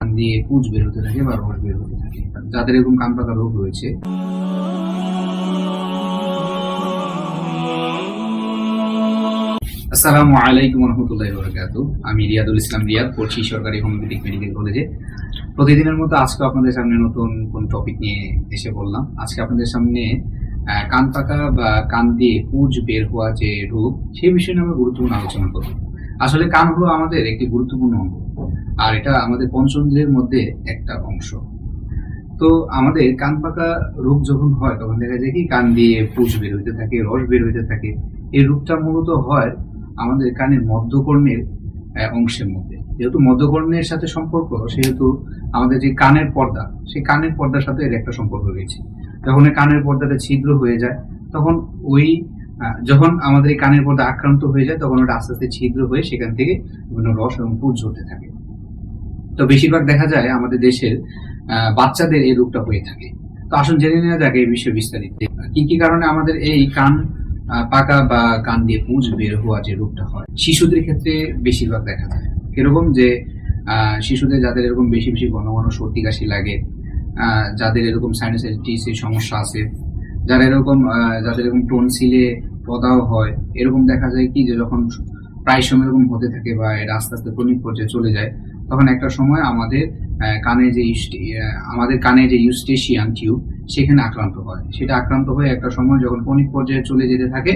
কান দিয়ে পুঁজ থাকে বা রস বের হতে থাকে। যাদের এরকম কান পাকা রোগ রয়েছে। আসসালামু আলাইকুম রহমতুল্লাহ বরকাত আমি রিয়াদুল ইসলাম রিয়াদ, পড়ছি সরকারি হোমিওপ্যাথিক মেডিকেল কলেজে। প্রতিদিনের মতো আজকে আপনাদের সামনে নতুন কোন টপিক নিয়ে এসে বললাম আজকে আপনাদের সামনে কান পাকা বা কান দিয়ে পুঁজ বের হওয়া যে রোগ সেই বিষয়ে আমরা গুরুত্বপূর্ণ আলোচনা করব। আসলে কান হলো আমাদের একটি গুরুত্বপূর্ণ অঙ্গ। আর এটা আমাদের পঞ্চন্দ্রের মধ্যে একটা অংশ। তো আমাদের কান পাকা রোগ যখন হয়, তখন দেখা যায় কি, কান দিয়ে পুঁজ বের হইতে থাকে, রস বের হইতে থাকে। এই রোগটা মূলত হয় আমাদের কানের মধ্যকর্ণের অংশের মধ্যে। যেহেতু মধ্যকর্ণের সাথে সম্পর্ক, সেহেতু আমাদের যে কানের পর্দা, সেই কানের পর্দার সাথে এর একটা সম্পর্ক রয়েছে। যখন এই কানের পর্দাটা ছিদ্র হয়ে যায়, তখন ওই যখন আমাদের এই কানের পর্দা আক্রান্ত হয়ে যায়, তখন ওটা আস্তে আস্তে ছিদ্র হয়ে সেখান থেকে বিভিন্ন রস এবং পুঁজ ঝরতে থাকে। তো বেশিরভাগ দেখা যায় আমাদের দেশের বাচ্চাদের এই রোগটা হয়ে থাকে। তো আসুন জেনে নেওয়া যাক এই বিষয়ে বিস্তারিত। কি কি কারণে আমাদের এই কান পাকা বা কান দিয়ে পুঁজ বের হওয়া যে রোগটা হয়? শিশুদের ক্ষেত্রে বেশিরভাগ দেখা যায়। এরকম যে শিশুদের যাদের এরকম বেশি বেশি ঘন ঘন সর্দি কাশি লাগে যাদের এরকম সাইনোসাইটিসের সমস্যা আছে, যারা এরকম যাদের এরকম টনসিলে পদাও হয়। এরকম দেখা যায় কি যে যখন প্রায় সময় এরকম হতে থাকে বা এটা আস্তে আস্তে ক্রনিক পর্যায়ে চলে যায়, তখন একটা সময় আমাদের কানে যে আমাদের কানে যে ইউস্টেশিয়ান টিউব, সেখানে আক্রান্ত হয়। সেটা আক্রান্ত হয়ে একটা সময় যখন ক্রনিক পর্যায়ে চলে যেতে থাকে,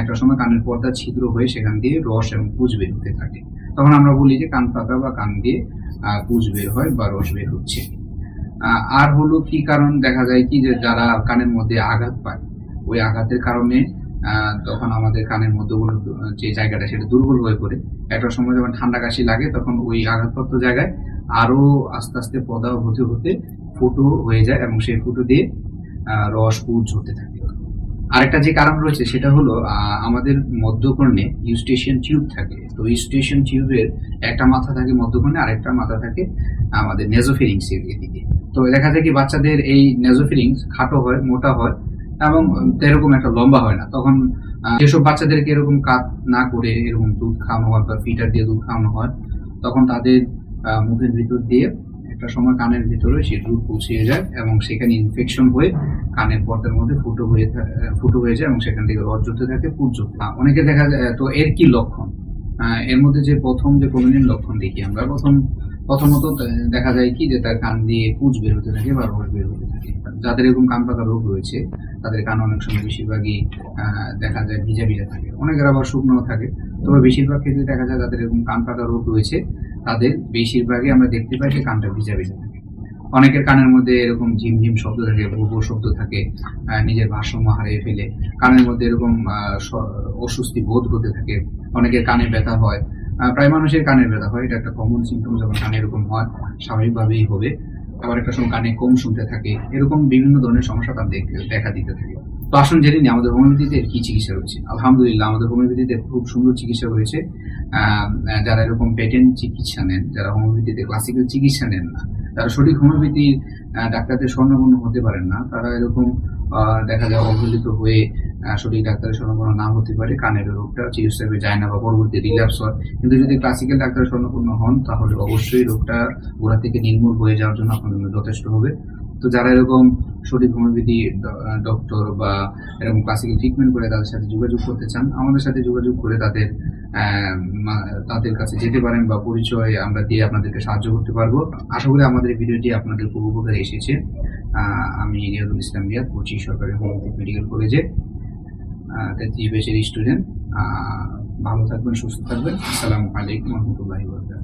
একটা সময় কানের পর্দা ছিদ্র হয়ে সেখান দিয়ে রস এবং পুঁজ বের হতে থাকে। তখন আমরা বলি যে কান পাতা বা কান দিয়ে পুঁজ বের হয় বা রস বের হচ্ছে। আর হলো কি কারণ? দেখা যায় কি যে যারা কানের মধ্যে আঘাত পায়, ওই আঘাতের কারণে তখন আমাদের কানের মধ্যে যে জায়গাটা সেটা দুর্বল হয়ে পড়ে। একটা সময় যখন ঠান্ডা কাশি লাগে, তখন ওই আঘাতপ্রাপ্ত জায়গায় আরও আস্তে আস্তে পদা হতে হতে ফুটো হয়ে যায় এবং সেই ফুটো দিয়ে রস পুজ হতে থাকে। আরেকটা যে কারণ রয়েছে সেটা হলো আমাদের মধ্যকর্ণে ইউস্টেশন টিউব থাকে। তো ইউস্টেশন টিউবের একটা মাথা থাকে মধ্যকর্ণে, আরেকটা মাথা থাকে আমাদের নেজোফিরিংস এর এদিকে। তো দেখা যায় কি বাচ্চাদের এই নেজোফিরিংস খাটো হয়, মোটা হয় এবং এরকম একটা লম্বা হয় না। তখন যেসব বাচ্চাদেরকে এরকম কাত না করে এরকম দুধ খাওয়ানো হয় বা ফিটার দিয়ে দুধ খাওয়ানো হয়, তখন তাদের মুখের ভিতর দিয়ে একটা সময় কানের ভিতরে সে দুধ পৌঁছিয়ে যায় এবং সেখানে ইনফেকশন হয়ে কানের পর্দার মধ্যে ফুটো হয়ে ফুটো হয়ে যায় এবং সেখান থেকে রস জড়তে থাকে পুজ অনেকে দেখা যায়, তো এর কি লক্ষণ? এর মধ্যে যে প্রথম যে প্রমিনেন্ট লক্ষণ দেখি আমরা, প্রথম প্রথমত দেখা যায় কি যে তার কান দিয়ে পুজ বের হতে থাকে বা রস বের হতে থাকে। যাদের এরকম কান পাকা রোগ রয়েছে, তাদের কান অনেক সময় বেশিরভাগই দেখা যায় ভিজা ভিজা থাকে। অনেকের আবার শুকনো থাকে। তবে বেশিরভাগ ক্ষেত্রে দেখা যায় যাদের এরকম কান পাকা রোগ রয়েছে, তাদের বেশিরভাগই আমরা দেখতে পাই যে কানটা ভিজা ভিজা থাকে। অনেকের কানের মধ্যে এরকম ঝিমঝিম শব্দ থাকে, ভূ শব্দ থাকে নিজের ভারসাম্য হারিয়ে ফেলে। কানের মধ্যে এরকম অস্বস্তি বোধ হতে থাকে। অনেকের কানে ব্যথা হয় প্রায় মানুষের কানের ব্যথা হয়, এটা একটা কমন সিমটম যখন কানে এরকম হয়, স্বাভাবিকভাবেই হবে। আবার একটা সময় কানে কম শুনতে থাকে, এরকম বিভিন্ন ধরনের সমস্যা তার দেখ- দিতে থাকে। তো আসুন জেনে নিই, আমাদের হোমিওপ্যাথিতে কি চিকিৎসা রয়েছে? আলহামদুলিল্লাহ, আমাদের হোমিওপ্যাথিতে খুব সুন্দর চিকিৎসা রয়েছে। যারা এরকম পেটেন্ট চিকিৎসা নেন, যারা হোমিওপ্যাথিতে ক্লাসিক্যাল চিকিৎসা নেন না যারা সঠিক হোমিওপ্যাথির ডাক্তারদের স্বর্ণপন্ন হতে পারেন না। তারা এরকম দেখা যায় অবহেলিত হয়ে সঠিক ডাক্তারের স্বর্ণপূর্ণ না হতে পারে। কানের রোগটা চিকিৎসা হয়ে যায় না বা পরবর্তী রিল্যাপস হয়। কিন্তু যদি ক্লাসিক্যাল ডাক্তারের স্বর্ণপূর্ণ হন, তাহলে অবশ্যই রোগটা গোড়া থেকে নির্মূল হয়ে যাওয়ার জন্য আপনার জন্য যথেষ্ট হবে। তো যারা এরকম সঠিক হোমিওপ্যাথি ডক্টর বা এরকম ক্লাসিক্যাল ট্রিটমেন্ট করে তাদের সাথে যোগাযোগ করতে চান, আমাদের সাথে যোগাযোগ করে তাদের তাদের কাছে যেতে পারেন বা পরিচয় আমরা দিয়ে আপনাদেরকে সাহায্য করতে পারব। আশা করি আমাদের ভিডিওটি আপনাদের খুব উপকারে এসেছে। আমি রিয়াদুল ইসলাম রিয়াদ, কোচি সরকারি হোমিওপ্যাথিক মেডিকেল কলেজে তেত্রিশ বেসের স্টুডেন্ট। ভালো থাকবেন, সুস্থ থাকবেন। আসসালামু আলাইকুম রহমতুল্লাহি বরকাত